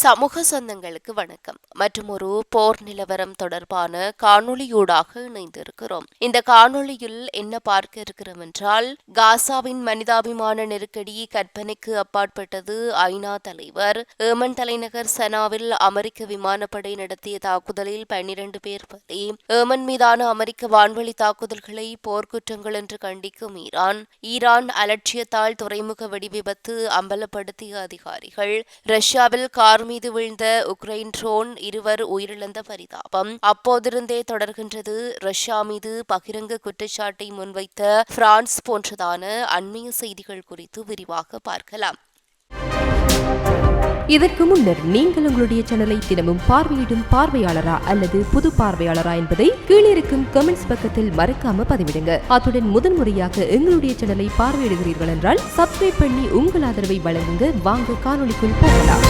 சமூக சொந்தங்களுக்கு வணக்கம். மற்றும் ஒரு போர் நிலவரம் தொடர்பான காணொளியூடாக இணைந்திருக்கிறோம். இந்த காணொளியில் என்ன பார்க்க இருக்கிறோம் என்றால் காசாவின் மனிதாபிமான நெருக்கடி கற்பனைக்கு அப்பாற்பட்டது ஐநா தலைவர் ஏமன் தலைநகர் சனாவில் அமெரிக்க விமானப்படை நடத்திய தாக்குதலில் பன்னிரண்டு பேர் பலி. ஏமன் மீதான அமெரிக்க வான்வழி தாக்குதல்களை போர்க்குற்றங்கள் என்று கண்டிக்கும் ஈரான் ஈரான் அலட்சியத்தால் துறைமுக வெடிவிபத்து அம்பலப்படுத்திய அதிகாரிகள் ரஷ்யாவில் கார் மீது வீழ்ந்த உக்ரைன் ட்ரோன் இருவர் உயிரிழந்த பரிதாபம். அப்போதிருந்தே தொடர்கின்றது. ரஷ்யா மீது பகிரங்க குற்றச்சாட்டை முன்வைத்த பிரான்ஸ் போன்றதான அண்மைய செய்திகள் குறித்து விரிவாக பார்க்கலாம். இதற்கு முன்னர் நீங்கள் உங்களுடைய சேனலை தினமும் பார்வையிடும் பார்வையாளரா அல்லது புது பார்வையாளரா என்பதை கீழிருக்கும் கமெண்ட்ஸ் பக்கத்தில் மறக்காம பதிவிடுங்க. அத்துடன் முதன்முறையாக எங்களுடைய சேனலை பார்வையிடுகிறீர்கள் என்றால் சப்ஸ்கிரைப் பண்ணி உங்கள் ஆதரவை வழங்குங்க. வாங்க காணொலிக்குள் போகலாம்.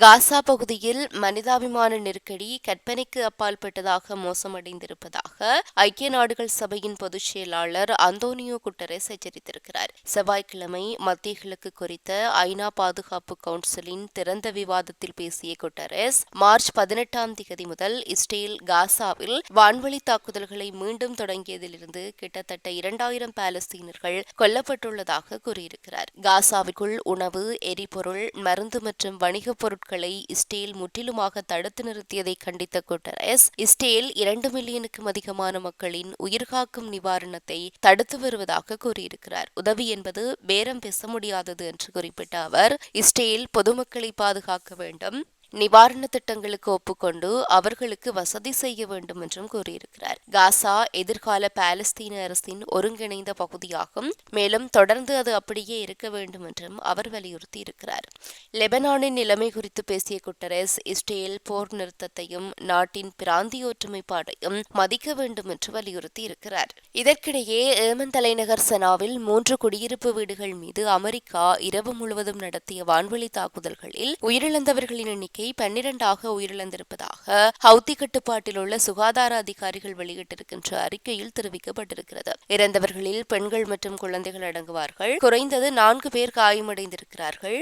காசா பகுதியில் மனிதாபிமான நெருக்கடி கற்பனைக்கு அப்பால்பட்டதாக மோசமடைந்திருப்பதாக ஐக்கிய நாடுகள் சபையின் பொதுச் செயலாளர் அந்தோனியோ குட்டரஸ் எச்சரித்திருக்கிறார். செவ்வாய்க்கிழமை மத்திய கிழக்கு குறித்த ஐநா பாதுகாப்பு கவுன்சிலின் திறந்த விவாதத்தில் பேசிய குட்டரஸ் மார்ச் பதினெட்டாம் தேதி முதல் இஸ்ரேல் காசாவில் வான்வழி தாக்குதல்களை மீண்டும் தொடங்கியதிலிருந்து கிட்டத்தட்ட இரண்டாயிரம் பாலஸ்தீனர்கள் கொல்லப்பட்டுள்ளதாக கூறியிருக்கிறார். காசாவிற்குள் உணவு எரிபொருள் மருந்து மற்றும் வணிகப் பொருட்கள் பொருட்களை இஸ்ரேல் முற்றிலுமாக தடுத்து நிறுத்தியதை கண்டித்த குட்டரஸ் இஸ்ரேல் இரண்டு மில்லியனுக்கும் அதிகமான மக்களின் உயிர்காக்கும் நிவாரணத்தை தடுத்து வருவதாக கூறியிருக்கிறார். உதவி என்பது பேரம் பேச முடியாதது என்று குறிப்பிட்ட அவர் இஸ்ரேல் பொதுமக்களை பாதுகாக்க வேண்டும் நிவாரண திட்டங்களுக்கு ஒப்புக்கொண்டு அவர்களுக்கு வசதி செய்ய வேண்டும் என்றும் கூறியிருக்கிறார். காசா எதிர்கால பாலஸ்தீன அரசின் ஒருங்கிணைந்த பகுதியாகும் மேலும் தொடர்ந்து அது அப்படியே இருக்க வேண்டும் என்றும் அவர் வலியுறுத்தியிருக்கிறார். லெபனானின் நிலைமை குறித்து பேசிய குட்டரஸ் இஸ்ரேல் போர் நிறுத்தத்தையும் நாட்டின் பிராந்திய ஒற்றுமைப்பாடையும் மதிக்க வேண்டும் என்று வலியுறுத்தி இருக்கிறார். இதற்கிடையே ஏமன் தலைநகர் சனாவில் மூன்று குடியிருப்பு வீடுகள் மீது அமெரிக்கா இரவு முழுவதும் நடத்திய வான்வெளி தாக்குதல்களில் உயிரிழந்தவர்களின் எண்ணிக்கை பன்னிரண்டாக உயிரிழந்திருப்பதாக ஹவுத்தி கட்டுப்பாட்டில் உள்ள சுகாதார அதிகாரிகள் வெளியிட்டிருக்கின்ற அறிக்கையில் தெரிவிக்கப்பட்டிருக்கிறது. இறந்தவர்களில் பெண்கள் மற்றும் குழந்தைகள் அடங்குவார்கள். குறைந்தது நான்கு பேர் காயமடைந்திருக்கிறார்கள்.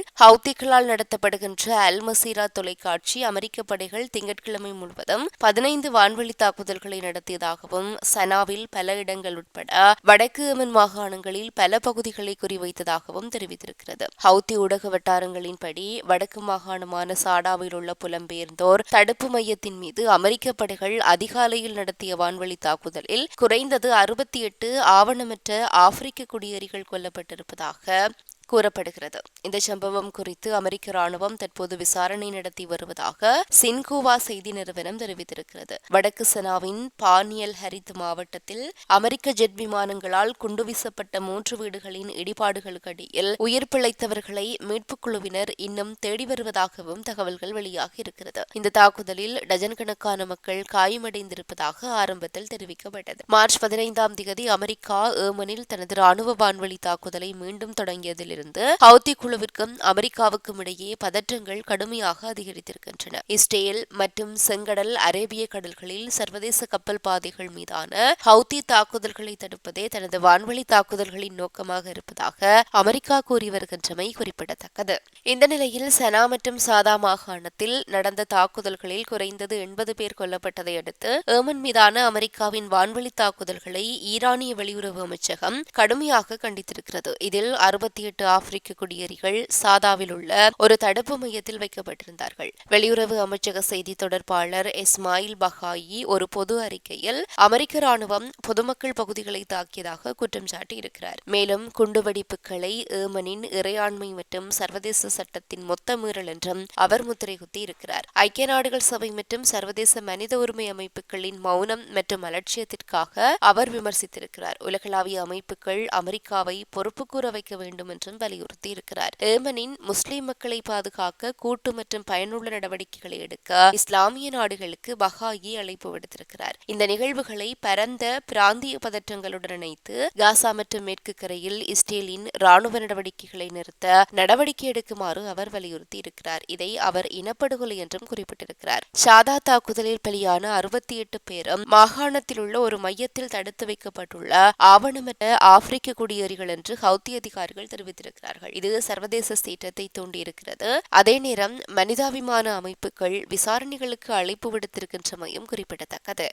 ஹவுத்திகளால் நடத்தப்படுகின்ற அல் மசீரா தொலைக்காட்சி அமெரிக்க படைகள் திங்கட்கிழமை முழுவதும் பதினைந்து வான்வழி தாக்குதல்களை நடத்தியதாகவும் சனாவில் பல இடங்கள் உட்பட வடக்கு அமன் மாகாணங்களில் பல பகுதிகளை குறிவைத்ததாகவும் தெரிவித்திருக்கிறது. ஹவுத்தி ஊடக வட்டாரங்களின்படி வடக்கு மாகாணமான சாடாவில் உள்ள புலம்பெயர்ந்தோர் தடுப்பு மையத்தின் மீது அமெரிக்க படைகள் அதிகாலையில் நடத்திய வான்வழி தாக்குதலில் குறைந்தது அறுபத்தி எட்டு ஆவணமற்ற ஆப்பிரிக்க குடியேறிகள் கொல்லப்பட்டிருப்பதாக கூறப்படுகிறது. இந்த சம்பவம் குறித்து அமெரிக்க ராணுவம் தற்போது விசாரணை நடத்தி வருவதாக சின்கூவா செய்தி நிறுவனம் தெரிவித்திருக்கிறது. வடக்கு சனாவின் பானியல் ஹரித் மாவட்டத்தில் அமெரிக்க ஜெட் விமானங்களால் குண்டு வீசப்பட்ட மூன்று வீடுகளின் இடிபாடுகளுக்கு அடியில் உயிர் பிழைத்தவர்களை மீட்புக் குழுவினர் இன்னும் தேடி வருவதாகவும் தகவல்கள் வெளியாகி இருக்கிறது. இந்த தாக்குதலில் டஜன் கணக்கான மக்கள் காயமடைந்திருப்பதாக ஆரம்பத்தில் தெரிவிக்கப்பட்டது. மார்ச் பதினைந்தாம் தேதி அமெரிக்கா ஏமனில் தனது ராணுவ வான்வழி தாக்குதலை மீண்டும் தொடங்கியதில் இருந்து ஹவுத்தி குழுவிற்கும் அமெரிக்காவுக்கும் இடையே பதற்றங்கள் கடுமையாக அதிகரித்திருக்கின்றன. இஸ்ரேல் மற்றும் செங்கடல் அரேபிய கடல்களில் சர்வதேச கப்பல் பாதைகள் மீதான ஹவுத்தி தாக்குதல்களை தடுப்பதே தனது வான்வழி தாக்குதல்களின் நோக்கமாக இருப்பதாக அமெரிக்கா கூறி வருகின்றமை குறிப்பிடத்தக்கது. இந்த நிலையில் சனா மற்றும் சாதா மாகாணத்தில் நடந்த தாக்குதல்களில் குறைந்தது எண்பது பேர் கொல்லப்பட்டதை அடுத்து ஏமன் மீதான அமெரிக்காவின் வான்வழி தாக்குதல்களை ஈரானிய வெளியுறவு அமைச்சகம் கடுமையாக கண்டித்திருக்கிறது. இதில் அறுபத்தி எட்டு ஆப்பிரிக்க குடியேறிகள் சாதாவில் உள்ள ஒரு தடுப்பு மையத்தில் வைக்கப்பட்டிருந்தார்கள். வெளியுறவு அமைச்சக செய்தி தொடர்பாளர் இஸ்மாயில் பஹாயி ஒரு பொது அறிக்கையில் அமெரிக்க ராணுவம் பொதுமக்கள் பகுதிகளை தாக்கியதாக குற்றம் சாட்டியிருக்கிறார். மேலும் குண்டுவெடிப்புகளை ஏமனின் இறையாண்மை மற்றும் சர்வதேச சட்டத்தின் மொத்த மீறல் என்றும் அவர் முத்திரை குத்தி இருக்கிறார். ஐக்கிய நாடுகள் சபை மற்றும் சர்வதேச மனித உரிமை அமைப்புகளின் மௌனம் மற்றும் அலட்சியத்திற்காக அவர் விமர்சித்திருக்கிறார். உலகளாவிய அமைப்புகள் அமெரிக்காவை பொறுப்பு கூற வைக்க வேண்டும் என்றும் வலியுறுத்தி இருக்கிறார் ஏமனின் முஸ்லிம் மக்களை பாதுகாக்க கூட்டு மற்றும் பயனுள்ள நடவடிக்கைகளை எடுக்க இஸ்லாமிய நாடுகளுக்கு பஹாயி அழைப்பு விடுத்திருக்கிறார். இந்த நிகழ்வுகளை பரந்த பிராந்திய பதற்றங்களுடன் இணைத்து காசா மற்றும் மேற்கு கரையில் இஸ்ரேலின் ராணுவ நடவடிக்கைகளை நிறுத்த நடவடிக்கை எடுக்குமாறு அவர் வலியுறுத்தி இருக்கிறார் இதை அவர் இனப்படுகொலை என்றும் குறிப்பிட்டிருக்கிறார். சாதா தாக்குதலில் பலியான அறுபத்தி எட்டு பேரும் மாகாணத்தில் உள்ள ஒரு மையத்தில் தடுத்து வைக்கப்பட்டுள்ள ஆவணமற்ற ஆப்பிரிக்க குடியேறிகள் என்று ஹவுத்தி அதிகாரிகள் தெரிவித்திருக்கிறார் கொண்டிருக்கிறார்கள். இது சர்வதேச சீற்றத்தை தூண்டியிருக்கிறது. அதே நேரம் மனிதாபிமான அமைப்புகள் விசாரணைகளுக்கு அழைப்பு விடுத்திருக்கின்றமையும் குறிப்பிடத்தக்கது.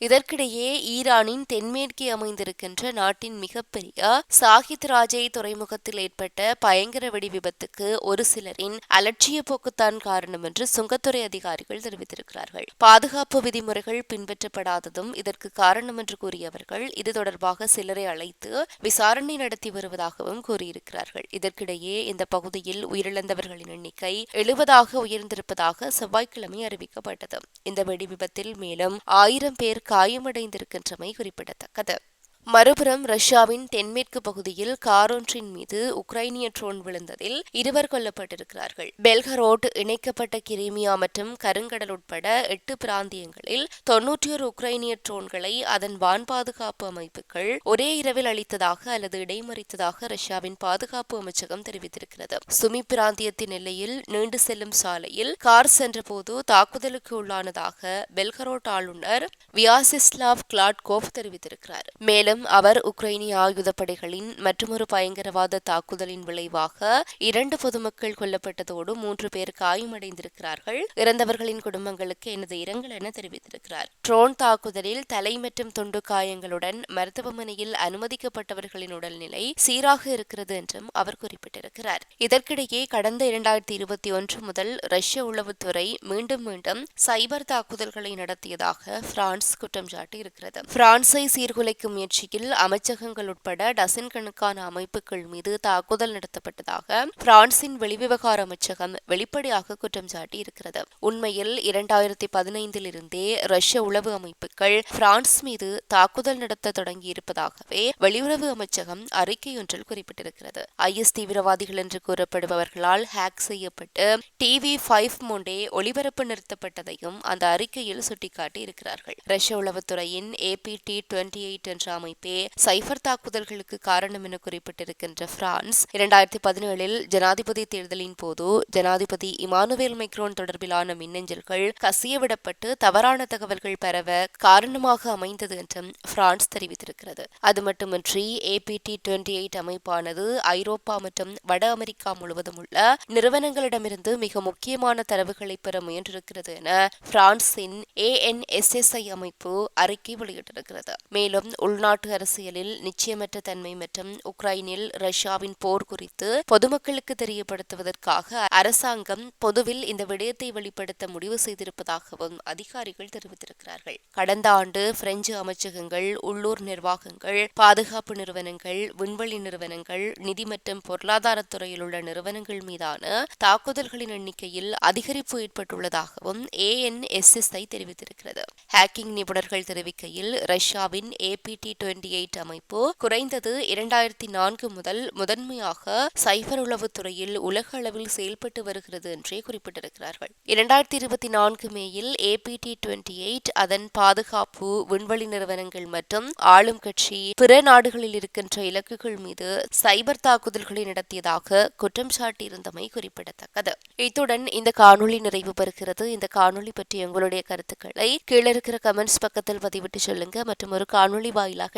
இதற்கிடையே ஈரானின் தென்மேற்கே அமைந்திருக்கின்ற நாட்டின் மிகப்பெரிய சாகித் ராஜே துறைமுகத்தில் ஏற்பட்ட பயங்கர வெடி விபத்துக்கு ஒரு சிலரின் அலட்சிய போக்குத்தான் காரணம் என்று சுங்கத்துறை அதிகாரிகள் தெரிவித்திருக்கிறார்கள். பாதுகாப்பு விதிமுறைகள் பின்பற்றப்படாததும் இதற்கு காரணம் என்று கூறியவர்கள் இது தொடர்பாக சிலரை அழைத்து விசாரணை நடத்தி வருவதாகவும் கூறியிருக்கிறார்கள். இதற்கிடையே இந்த பகுதியில் உயிரிழந்தவர்களின் எண்ணிக்கை எழுபதாக உயர்ந்திருப்பதாக செவ்வாய்க்கிழமை அறிவிக்கப்பட்டது. இந்த வெடி விபத்தில் மேலும் ஆயிரம் பேர் காயமடைந்திருக்கின்றமை குறிப்பிடத்தக்கது. மறுபுறம் ரஷ்யாவின் தென்மேற்கு பகுதியில் காரொன்றின் மீது உக்ரைனிய ட்ரோன் விழுந்ததில் இருவர் கொல்லப்பட்டிருக்கிறார்கள். பெல்கரோட் இணைக்கப்பட்ட கிரீமியா மற்றும் கருங்கடல் உட்பட எட்டு பிராந்தியங்களில் தொன்னூற்றி ஒரு உக்ரைனிய ட்ரோன்களை அதன் வான் பாதுகாப்பு அமைப்புகள் ஒரே இரவில் அளித்ததாக அல்லது இடைமறித்ததாக ரஷ்யாவின் பாதுகாப்பு அமைச்சகம் தெரிவித்திருக்கிறது. சுமி பிராந்தியத்தின் எல்லையில் நீண்டு செல்லும் சாலையில் கார் சென்றபோது தாக்குதலுக்கு உள்ளானதாக பெல்கரோட் ஆளுநர் வியாசிஸ்லாவ் கிளாட்கோவ் தெரிவித்திருக்கிறார். மேலும் அவர் உக்ரைனிய ஆயுதப்படைகளின் மற்றொரு பயங்கரவாத தாக்குதலின் விளைவாக இரண்டு பொதுமக்கள் கொல்லப்பட்டதோடு மூன்று பேர் காயமடைந்திருக்கிறார்கள். இறந்தவர்களின் குடும்பங்களுக்கு எனது இரங்கல் என தெரிவித்திருக்கிறார். ட்ரோன் தாக்குதலில் தலை மற்றும் துண்டு காயங்களுடன் மருத்துவமனையில் அனுமதிக்கப்பட்டவர்களின் உடல்நிலை சீராக இருக்கிறது என்றும் அவர் குறிப்பிட்டிருக்கிறார். இதற்கிடையே கடந்த இரண்டாயிரத்தி இருபத்தி ஒன்று முதல் ரஷ்ய உளவுத்துறை மீண்டும் மீண்டும் சைபர் தாக்குதல்களை நடத்தியதாக பிரான்ஸ் குற்றம் சாட்டியிருக்கிறது. பிரான்சை சீர்குலைக்கும் முயற்சி முயற்சியில் அமைச்சகங்கள் உட்பட டசன் கணக்கான அமைப்புகள் மீது தாக்குதல் நடத்தப்பட்டதாக பிரான்சின் வெளிவிவகார அமைச்சகம் வெளிப்படையாக குற்றம் சாட்டியிருக்கிறது. உண்மையில் இரண்டாயிரத்தி பதினைந்தில் இருந்தே ரஷ்ய உளவு அமைப்புகள் பிரான்ஸ் மீது தாக்குதல் நடத்த தொடங்கியிருப்பதாகவே வெளியுறவு அமைச்சகம் அறிக்கை ஒன்றில் குறிப்பிட்டிருக்கிறது. ஐஎஸ் தீவிரவாதிகள் என்று கூறப்படுபவர்களால் ஹேக் செய்யப்பட்டு டிவி ஃபைவ் மூண்டே ஒளிபரப்பு நிறுத்தப்பட்டதையும் அந்த அறிக்கையில் சுட்டிக்காட்டி இருக்கிறார்கள் ரஷ்ய உளவுத்துறையின் ஏபிடி டுவெண்டி எயிட் என்ற அமைப்பே சைபர் தாக்குதல்களுக்கு காரணம் என குறிப்பிட்டிருக்கின்ற பிரான்ஸ். இரண்டாயிரத்தி பதினேழில் ஜனாதிபதி தேர்தலின் போது ஜனாதிபதி இமானுவேல் மைக்ரோன் தொடர்பிலான மின்னஞ்சல்கள் கசியவிடப்பட்டு தவறான தகவல்கள் பரவ காரணமாக அமைந்தது என்றும் பிரான்ஸ் தெரிவித்திருக்கிறது. அது மட்டுமின்றி ஏபிடி டுவெண்டி எயிட் அமைப்பானது ஐரோப்பா மற்றும் வட அமெரிக்கா முழுவதும் உள்ள நிறுவனங்களிடமிருந்து மிக முக்கியமான தரவுகளை பெற முயன்றிருக்கிறது என பிரான்சின் ஏஎன்எஸ்எஸ்ஐ அமைப்பு அறிக்கை வெளியிட்டிருக்கிறது. மேலும் உள்நாட்டு உள்நாட்டு அரசியலில் நிச்சயமற்ற தன்மை மற்றும் உக்ரைனில் ரஷ்யாவின் போர் குறித்து பொதுமக்களுக்கு தெரியப்படுத்துவதற்காக அரசாங்கம் பொதுவில் இந்த விடயத்தை வெளிப்படுத்த முடிவு செய்திருப்பதாகவும் அதிகாரிகள் தெரிவித்திருக்கிறார்கள். கடந்த ஆண்டு பிரெஞ்சு அமைச்சகங்கள் உள்ளூர் நிர்வாகங்கள் பாதுகாப்பு நிறுவனங்கள் விண்வெளி நிறுவனங்கள் நிதி மற்றும் பொருளாதாரத்துறையில் உள்ள நிறுவனங்கள் மீதான தாக்குதல்களின் எண்ணிக்கையில் அதிகரிப்பு ஏற்பட்டுள்ளதாகவும் ஏஎன்எஸ்எஸ்ஐ தெரிவித்திருக்கிறது. ஹேக்கிங் நிபுணர்கள் தெரிவிக்கையில் ரஷ்யாவின் ஏபிடி டுவெண்டி எயிட் அமைப்பு குறைந்தது இரண்டாயிரத்தி நான்கு முதல் முதன்மையாக சைபர் உளவுத்துறையில் உலக அளவில் செயல்பட்டு வருகிறது என்றே குறிப்பிட்டிருக்கிறார்கள். இரண்டாயிரத்தி இருபத்தி நான்கு மேயில் ஏபிடி டுவெண்டி எயிட் அதன் பாதுகாப்பு விண்வெளி நிறுவனங்கள் மற்றும் ஆளும் கட்சி பிற நாடுகளில் இருக்கின்ற இலக்குகள் மீது சைபர் தாக்குதல்களை நடத்தியதாக குற்றம் சாட்டியிருந்தமை குறிப்பிடத்தக்கது. இத்துடன் இந்த காணொளி நிறைவு பெறுகிறது. இந்த காணொளி பற்றி உங்களுடைய கருத்துக்களை கீழே இருக்கிற கமெண்ட்ஸ் பக்கத்தில் பதிவிட்டு சொல்லுங்க. மற்றும் ஒரு காணொளி வாயிலாக